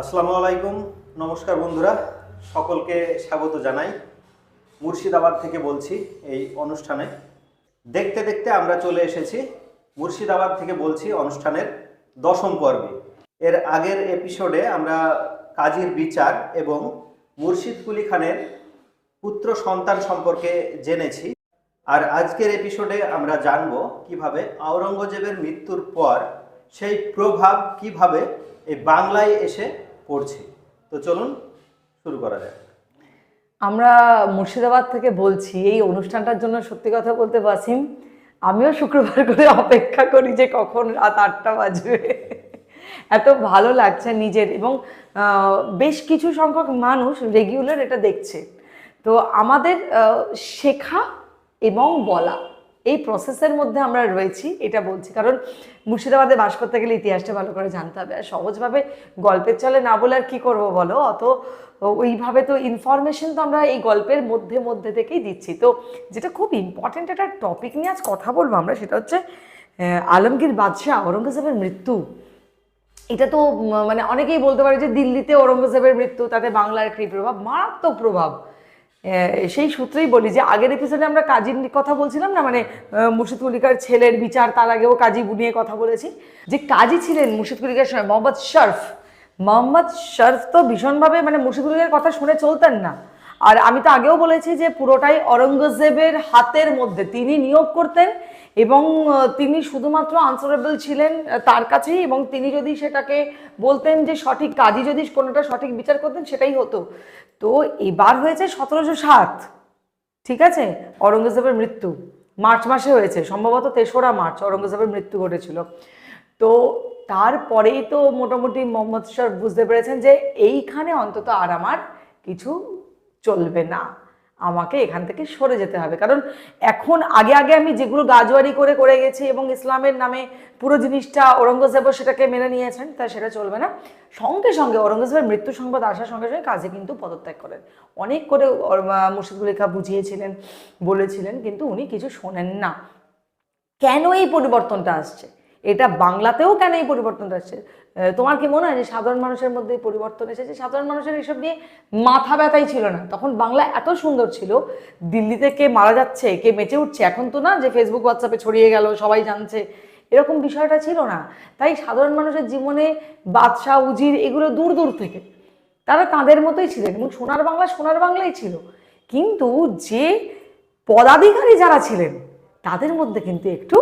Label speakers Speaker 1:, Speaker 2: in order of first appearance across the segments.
Speaker 1: আসসালামু আলাইকুম। নমস্কার বন্ধুরা, সকলকে স্বাগত জানাই। মুর্শিদাবাদ থেকে বলছি এই অনুষ্ঠানে। দেখতে দেখতে আমরা চলে এসেছি। মুর্শিদাবাদ থেকে বলছি অনুষ্ঠানের দশম পর্বে। এর আগের এপিসোডে আমরা কাজীর বিচার এবং মুর্শিদ কুলি খানের পুত্র সন্তান সম্পর্কে জেনেছি। আর আজকের এপিসোডে আমরা জানব কীভাবে আওরঙ্গজেবের মৃত্যুর পর সেই প্রভাব কীভাবে এই বাংলায় এসে পড়ছে তো চলুন শুরু করা যাক।
Speaker 2: আমরা মুর্শিদাবাদ থেকে বলছি, এই অনুষ্ঠানটার জন্য সত্যি কথা বলতে বাসিম, আমিও শুক্রবার করে অপেক্ষা করি যে কখন রাত আটটা বাজবে। এত ভালো লাগছে নিজের এবং বেশ কিছু সংখ্যক মানুষ রেগুলার এটা দেখছে। তো আমাদের শেখা এবং বলা। এই প্রসেসের মধ্যে আমরা রয়েছি, এটা বলছি। কারণ মুর্শিদাবাদে বাস করতে গেলে ইতিহাসটা ভালো করে জানতে হবে। আর সহজভাবে গল্পের চলে না বলে আর কী করব বলো? অত ওইভাবে তো ইনফরমেশন তো আমরা এই গল্পের মধ্যে মধ্যে থেকেই দিচ্ছি। তো যেটা খুব ইম্পর্টেন্ট একটা টপিক নিয়ে আজ কথা বলব আমরা, সেটা হচ্ছে আলমগীর বাদশাহ আওরঙ্গজেবের মৃত্যু। এটা তো মানে অনেকেই বলতে পারে যে দিল্লিতে ঔরঙ্গজেবের মৃত্যু, তাতে বাংলার কী প্রভাব? মারাত্মক প্রভাব। সেই সূত্রেই বলি যে আগের এপিসোডে আমরা কাজী কথা বলছিলাম না মানে মুর্শিদ কুলিকার ছেলের বিচার, তার আগেও কাজী নিয়ে কথা বলেছি। যে কাজী ছিলেন মুর্শিদ কুলিকার সময় মোহাম্মদ শরফ। মোহাম্মদ শরফ তো ভীষণভাবে মানে মুর্শিদ কুলিকার কথা শুনে চলতেন না। আর আমি তো আগেও বলেছি যে পুরোটাই অরঙ্গজেবের হাতের মধ্যে, তিনি নিয়োগ করতেন। এবং তিনি শুধুমাত্র আনসারেবল ছিলেন তার কাছেই এবং তিনি যদি সেটাকে বলতেন যে সঠিক কাজই যদি কোনোটা সঠিক বিচার করতেন সেটাই হতো। তো এবার হয়েছে সতেরোশো সাত, ঠিক আছে? অরঙ্গজেবের মৃত্যু। মার্চ মাসে হয়েছে, সম্ভবত তেসরা মার্চ অরঙ্গজেবের মৃত্যু ঘটেছিল। তো তারপরেই তো মোটামুটি মোহাম্মদ শর বুঝতে পেরেছেন যে এইখানে অন্তত আর আমার কিছু চলবে না। আমাকে এখান থেকে সরে যেতে হবে। কারণ এখন আগে আগে আমি যেগুলো গাজোয়ারি করে করে গেছি এবং ইসলামের নামে পুরো জিনিসটা ঔরঙ্গজেবও সেটাকে মেনে নিয়েছেন, তা সেটা চলবে না। সঙ্গে সঙ্গে ঔরঙ্গজেবের মৃত্যু সংবাদ আসার সঙ্গে সঙ্গে কাজে কিন্তু পদত্যাগ করেন। অনেক করে মুর্শিদুল লেখা বুঝিয়েছিলেন, বলেছিলেন, কিন্তু উনি কিছু শোনেন না। কেন এই পরিবর্তনটা আসছে? এটা বাংলাতেও কেন এই পরিবর্তনটা আসছে? তোমার কি মনে হয় যে সাধারণ মানুষের মধ্যে এই পরিবর্তন এসেছে? সাধারণ মানুষের এইসব নিয়ে মাথা ব্যথাই ছিল না। তখন বাংলা এত সুন্দর ছিল, দিল্লিতে কে মারা যাচ্ছে, কে বেঁচে উঠছে, এখন তো না যে ফেসবুক হোয়াটসঅ্যাপে ছড়িয়ে গেল, সবাই জানছে, এরকম বিষয়টা ছিল না। তাই সাধারণ মানুষের জীবনে বাদশাহ, উজির এগুলো দূর দূর থেকে, তারা তাদের মতোই ছিলেন এবং সোনার বাংলা সোনার বাংলাই ছিল। কিন্তু যে পদাধিকারী যারা ছিলেন, তাদের মধ্যে কিন্তু একটু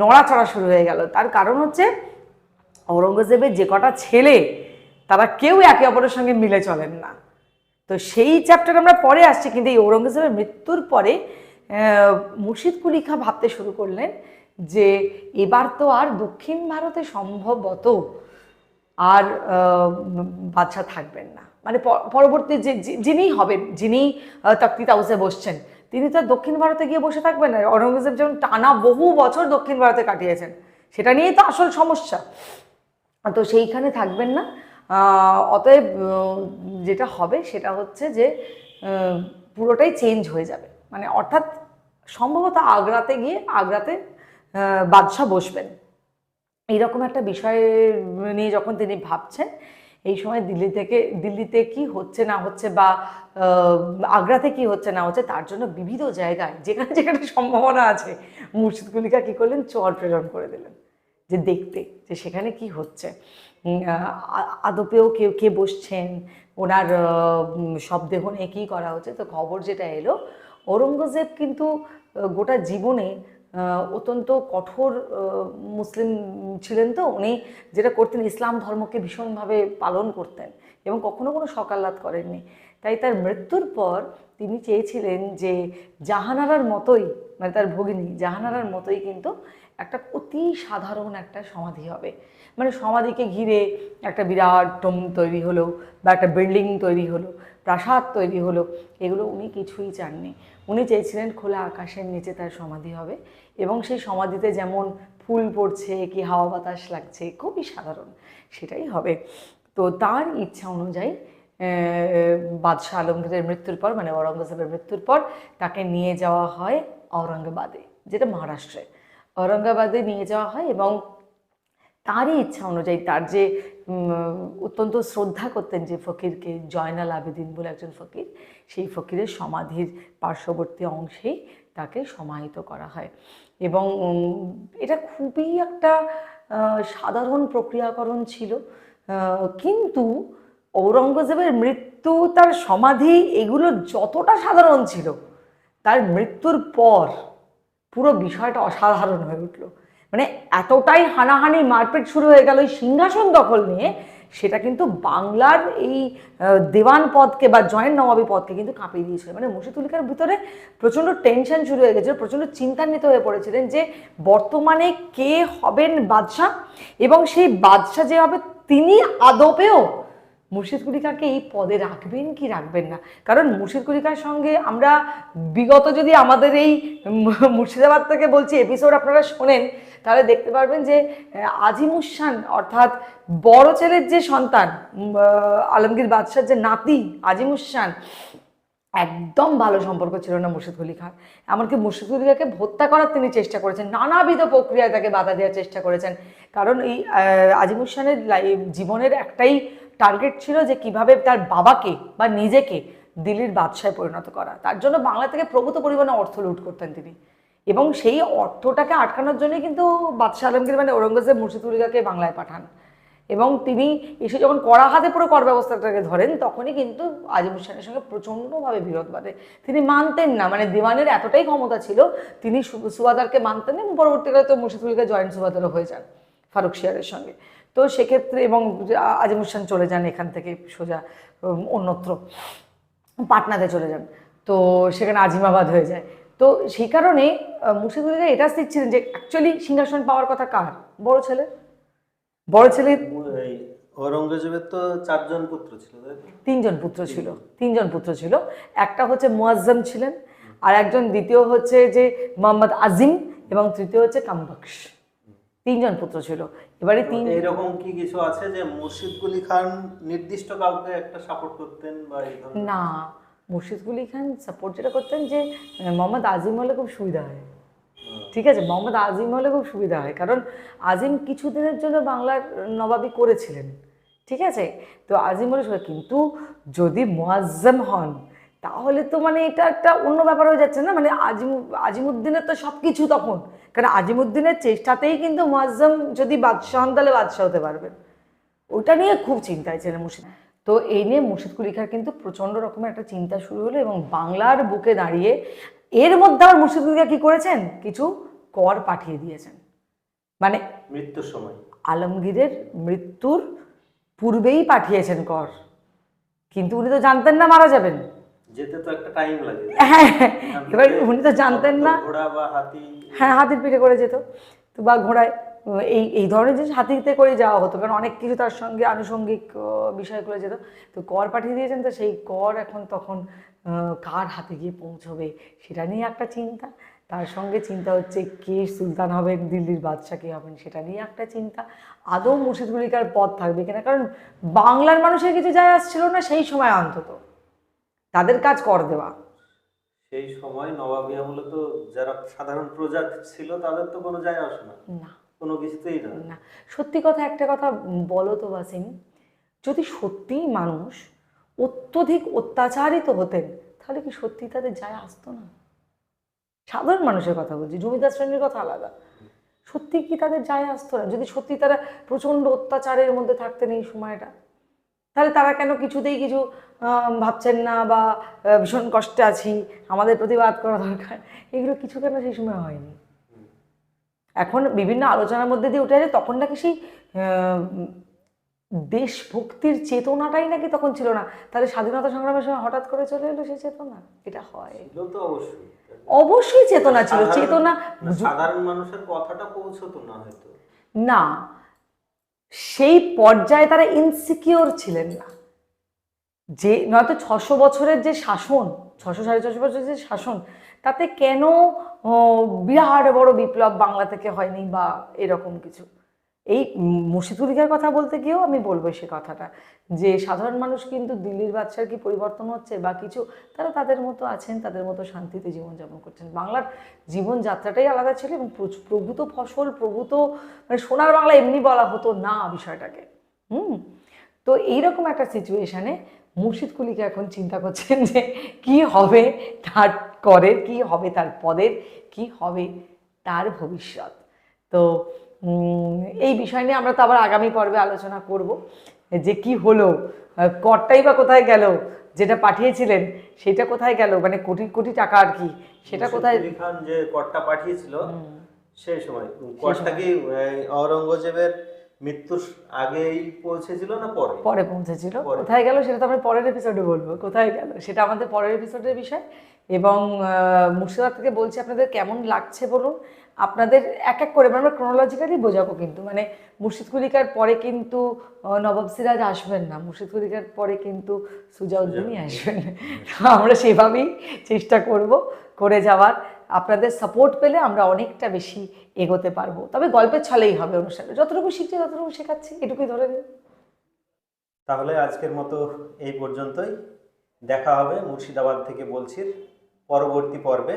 Speaker 2: নড়াচড়া শুরু হয়ে গেল। তার কারণ হচ্ছে ঔরঙ্গজেবের যে কটা ছেলে, তারা কেউ একে অপরের সঙ্গে মিলে চলেন না। তো সেই চ্যাপ্টার আমরা পরে আসছি, কিন্তু এই ঔরঙ্গজেবের মৃত্যুর পরে মুর্শিদ কুলি খাঁ ভাবতে শুরু করলেন যে, এবার তো আর দক্ষিণ ভারতে সম্ভবত আর বাদশাহ থাকবেন না। মানে পরবর্তী যে যিনি হবেন, যিনি তক্তি তাউসে বসছেন তিনি তো দক্ষিণ ভারতে গিয়ে বসে থাকবেন না। ঔরঙ্গজেব যেমন টানা বহু বছর দক্ষিণ ভারতে কাটিয়েছেন, সেটা নিয়েই তো আসল সমস্যা। তো সেইখানে থাকবেন না। অতএব যেটা হবে সেটা হচ্ছে যে পুরোটাই চেঞ্জ হয়ে যাবে। মানে অর্থাৎ সম্ভবত আগ্রাতে গিয়ে আগ্রাতে বাদশাহ বসবেন। এইরকম একটা বিষয় নিয়ে যখন তিনি ভাবছেন এই সময় দিল্লি থেকে দিল্লিতে কি হচ্ছে না হচ্ছে বা আগ্রাতে কি হচ্ছে না হচ্ছে তার জন্য বিবিধ জায়গায়, যেখানে যেখানে সম্ভাবনা আছে, মুর্শিদ কুলিকা কী করলেন? চর প্রেরণ করে দিলেন। যে দেখতে, যে সেখানে কি হচ্ছে। আদপেও কেউ কে বসছেন? ওনার শবদেহ নিয়ে কী করা হচ্ছে? তো খবর যেটা এলো, ঔরঙ্গজেব কিন্তু গোটা জীবনে অত্যন্ত কঠোর মুসলিম ছিলেন তো। উনি যেটা করতেন, ইসলাম ধর্মকে ভীষণভাবে পালন করতেন এবং কখনো কোনো সকাল্লাত করেননি। তাই তার মৃত্যুর পর তিনি চেয়েছিলেন যে জাহানারার মতোই মানে তার ভগিনী জাহানারার মতোই কিন্তু একটা অতি সাধারণ একটা সমাধি হবে। মানে সমাধিকে ঘিরে একটা বিরাট টোম তৈরি হলো বা একটা বিল্ডিং তৈরি হলো। প্রাসাদ তৈরি হলো, এগুলো উনি কিছুই চাননি। উনি চেয়েছিলেন খোলা আকাশের নিচে তার সমাধি হবে এবং সেই সমাধিতে যেমন ফুল পড়ছে, কি হাওয়া বাতাস লাগছে, খুবই সাধারণ সেটাই হবে। তো তার ইচ্ছা অনুযায়ী বাদশাহ আলমগীরের মৃত্যুর পর মানে ঔরঙ্গজেবের মৃত্যুর পর তাকে নিয়ে যাওয়া হয় ঔরঙ্গাবাদে, যেটা মহারাষ্ট্রে। ঔরঙ্গাবাদে নিয়ে যাওয়া হয় এবং তারই ইচ্ছা অনুযায়ী তার যে অত্যন্ত শ্রদ্ধা করতেন যে ফকিরকে জয়নাল আবেদিন বলে একজন ফকির, সেই ফকিরের সমাধির পার্শ্ববর্তী অংশেই তাকে সমাহিত করা হয়। এবং এটা খুবই একটা সাধারণ প্রক্রিয়াকরণ ছিল কিন্তু ঔরঙ্গজেবের মৃত্যু, তার সমাধি এগুলো যতটা সাধারণ ছিল, তার মৃত্যুর পর পুরো বিষয়টা অসাধারণ হয়ে উঠল। মানে এতটাই হানাহানি মারপিট শুরু হয়ে গেল ওই সিংহাসন দখল নিয়ে, সেটা কিন্তু বাংলার এই দেওয়ান পদকে বা জয়েন্ট নবাবী পদকে কিন্তু কাঁপিয়ে দিয়েছিল। মানে মুর্শিদুলিকার ভিতরে প্রচণ্ড টেনশন শুরু হয়ে গেছিল, প্রচণ্ড চিন্তান্বিত হয়ে পড়েছিলেন যে বর্তমানে কে হবেন বাদশাহ এবং সেই বাদশাহ যে হবে, তিনি আদপেও মুর্শিদ কুলিকাকে এই পদে রাখবেন কি রাখবেন না? কারণ মুর্শিদ কুলিকার সঙ্গে আমরা বিগত যদি আমাদের এই মুর্শিদাবাদ থেকে বলছি এপিসোড আপনারা শোনেন, তাহলে দেখতে পারবেন যে আজিমুসান অর্থাৎ বড় ছেলের যে সন্তান আলমগীর বাদশার যে নাতি আজিমুসান একদম ভালো সম্পর্ক ছিল না মুর্শিদ কুলি খান এমনকি মুর্শিদ কুলি খানকে হত্যা করার তিনি চেষ্টা করেছেন, নানাবিধ প্রক্রিয়ায় তাকে বাধা দেওয়ার চেষ্টা করেছেন। কারণ এই লাই- জীবনের একটাই টার্গেট ছিল যে কীভাবে তার বাবাকে বা নিজেকে দিল্লির বাদশায় পরিণত করা। তার জন্য বাংলা থেকে প্রভূত পরিমাণে অর্থ লুট করতেন তিনি। এবং সেই অর্থটাকে আটকানোর জন্য কিন্তু বাদশাহ আলমগীর মানে ঔরঙ্গজেব মুর্শিদ কুলি খানকে বাংলায় পাঠান। এবং তিনি এসে যখন কড়া হাতে পুরো কর ব্যবস্থাটাকে ধরেন, তখনই কিন্তু আজিম হোসেনের সঙ্গে প্রচণ্ডভাবে বিরোধ বাঁধে। তিনি মানতেন না মানে দিওয়ানের এতটাই ক্ষমতা ছিল, তিনি সুবাদারকে মানতেন এবং পরবর্তীকালে তো মুর্শিদুলকে জয়েন্ট সুবাদারও হয়ে যান ফারুক শিয়ারের সঙ্গে। তো সেক্ষেত্রে এবং আজিম হোসেন চলে যান এখান থেকে সোজা অন্যত্র পাটনাতে চলে যান। তো সেখানে আজিমাবাদ হয়ে যায়। তো সেই কারণে মুর্শিদুল্লাহ এটা স্থির ছিলেন যে অ্যাকচুয়ালি সিংহাসন পাওয়ার কথা কার? বড় ছেলে? বড় ছেলে
Speaker 1: ঔরঙ্গজেবের তো চারজন পুত্র ছিল
Speaker 2: তিনজন পুত্র ছিল তিনজন পুত্র ছিল। একটা হচ্ছে মুয়াজ্জম ছিলেন আর একজন দ্বিতীয় হচ্ছে যে মোহাম্মদ আজিম এবং তৃতীয় হচ্ছে কামবক্স তিনজন পুত্র ছিল। এবারে তিন
Speaker 1: এরকম কি কিছু আছে যে মুর্শিদ কুলি খান নির্দিষ্ট কাউকে একটা সাপোর্ট করতেন বা
Speaker 2: না মুর্শিদ কুলি খান সাপোর্ট যেটা করতেন যে মোহাম্মদ আজিম হলে খুব সুবিধা হয়। ঠিক আছে মোহাম্মদ আজিম হলে খুব সুবিধা হয়। কারণ আজিম কিছুদিনের জন্য বাংলার নবাবি করেছিলেন। ঠিক আছে? তো আজিম হলে কিন্তু যদি মোয়াজ্জম হন তাহলে তো মানে এটা একটা অন্য ব্যাপার হয়ে যাচ্ছে না? মানে আজিম আজিমুদ্দিনের তো সব কিছু তখন। কারণ আজিমুদ্দিনের চেষ্টাতেই কিন্তু মোয়াজ্জম যদি বাদশাহ হন তাহলে বাদশাহ হতে পারবেন। ওটা নিয়ে খুব চিন্তায় ছিলেন মুর্শিদ। তো এই নিয়ে মুর্শিদ কুলি খাঁর কিন্তু প্রচণ্ড রকমের একটা চিন্তা শুরু হলো এবং বাংলার বুকে দাঁড়িয়ে এর মধ্যে আবার মুর্শিদ কুলি খাঁ কি করেছেন? কিছু কর পাঠিয়ে দিয়েছেন। মানে
Speaker 1: মৃত্যুর সময়।
Speaker 2: আলমগীরের মৃত্যুর পূর্বেই পাঠিয়েছেন কর। কিন্তু উনি তো জানতেন না মারা যাবেন।
Speaker 1: যেতে তো একটা টাইম লাগে।
Speaker 2: হ্যাঁ এবার উনি তো জানতেন না।
Speaker 1: ঘোড়া বা হাতি
Speaker 2: হ্যাঁ হাতির পিঠে করে যেত। তো বা ঘোড়ায় এই এই ধরনের জিনিস হাতিতে করে যাওয়া হতো কারণ অনেক কিছু তার সঙ্গে আনুষঙ্গিক আহ, বিষয় করে যেত। তো কর পাঠিয়ে দিয়েছেন তো সেই কর এখন তখন কার হাতে গিয়ে পৌঁছবে সেটা নিয়ে একটা চিন্তা। তার সঙ্গে চিন্তা হচ্ছে কে সুলতান হবেন দিল্লির বাদশাহ কে হবেন সেটা নিয়ে একটা চিন্তা। আদৌ মুর্শিদগুলিকার পথ থাকবে কিনা? কারণ বাংলার মানুষের কিছু যায় আসছিল না সেই সময় অন্তত। তাদের কাজ কর দেওয়া।
Speaker 1: সেই সময় নবাবী আমলে তো যারা সাধারণ প্রজা ছিল তাদের তো কোনো যায় আসে না। কোনো কিছুতেই না।
Speaker 2: না। সত্যি কথা একটা কথা বলো তো বাসিম যদি সত্যিই মানুষ অত্যধিক অত্যাচারিত হতেন তাহলে কি সত্যি তাদের যায় আসতো না? সাধারণ মানুষের কথা বলছি জমিদার শ্রেণির কথা আলাদা। সত্যি কি তাদের যায় আসতো না? যদি সত্যি তারা প্রচণ্ড অত্যাচারের মধ্যে থাকতেন এই সময়টা? তাহলে তারা কেন কিছুতেই কিছু ভাবছেন না বা ভীষণ কষ্টে আছি আমাদের প্রতিবাদ করা দরকার? এগুলো কিছু কেন সেই সময় হয়নি? এখন বিভিন্ন আলোচনার মধ্যে দিয়ে উঠে আসে তখন নাকি সেই দেশভক্তির চেতনাটাই নাকি তখন ছিল না। তাহলে স্বাধীনতা সংগ্রামের সময় হঠাৎ করে চলে এলো সেই চেতনা? এটা হয়।
Speaker 1: অবশ্যই।
Speaker 2: অবশ্যই চেতনা ছিল। চেতনা
Speaker 1: সাধারণ মানুষের কথাটা পৌঁছতো না হয়তো।
Speaker 2: না সেই পর্যায়ে তারা ইনসিকিওর ছিলেন না। যে নয়তো ছশো বছরের যে শাসন, ছশো সাড়ে ছশো বছরের যে শাসন, তাতে কেন বিরাট বড় বিপ্লব বাংলা থেকে হয়নি বা এরকম কিছু? এই মুর্শিদুলিকার কথা বলতে গিয়েও আমি বলব সে কথাটা, যে সাধারণ মানুষ কিন্তু দিল্লির বাচ্চার কি পরিবর্তন হচ্ছে বা কিছু, তারা তাদের মতো আছেন, তাদের মতো শান্তিতে জীবনযাপন করছেন। বাংলার জীবনযাত্রাটাই আলাদা ছিল এবং প্রভূত ফসল, প্রভূত মানে সোনার বাংলা এমনি বলা হতো না বিষয়টাকে। হুম? তো এইরকম একটা সিচুয়েশানে মুর্শিদ কুলিকে এখন চিন্তা করছেন যে কি হবে তার করের, কি হবে তার পদের, কি হবে তার ভবিষ্যৎ। তো এই বিষয় নিয়ে আমরা তো আবার আগামী পর্বে আলোচনা করব যে কি হলো করটাই বা কোথায় গেল যেটা পাঠিয়েছিলেন সেটা কোথায় গেল মানে কোটি কোটি টাকা আর কি সেটা কোথায়
Speaker 1: খান যে করটা পাঠিয়েছিল সেই সময় করটা কি এই, আওরঙ্গজেবের মৃত্যুর আগেই পৌঁছেছিল না পরে?
Speaker 2: পরে পৌঁছেছিল। কোথায় গেল সেটা তো আমরা পরের এপিসোডে বলব কোথায় গেল সেটা আমাদের পরের এপিসোডের বিষয়। এবং মুর্শিদাবাদ থেকে বলছি আপনাদের কেমন লাগছে বলুন আপনাদের এক এক করে মানে আমরা ক্রোনোলজিক্যালি বোঝাবো কিন্তু। মানে মুর্শিদ কুলিকার পরে কিন্তু নবাব সিরাজ আসবেন না। মুর্শিদ কুলিকার পরে কিন্তু সুজাউদ্দিনই আসবেন। আমরা সেভাবেই চেষ্টা করব করে যাওয়ার। আপনাদের সাপোর্ট পেলে আমরা অনেকটা বেশি এগোতে পারব। তবে গল্পের ছলেই হবে অনুষ্ঠানে যতটুকু শিখছি ততটুকু শেখাচ্ছি। এটুকুই ধরে নিন।
Speaker 1: তাহলে আজকের মতো এই পর্যন্তই। দেখা হবে মুর্শিদাবাদ থেকে বলছি পরবর্তী পর্বে।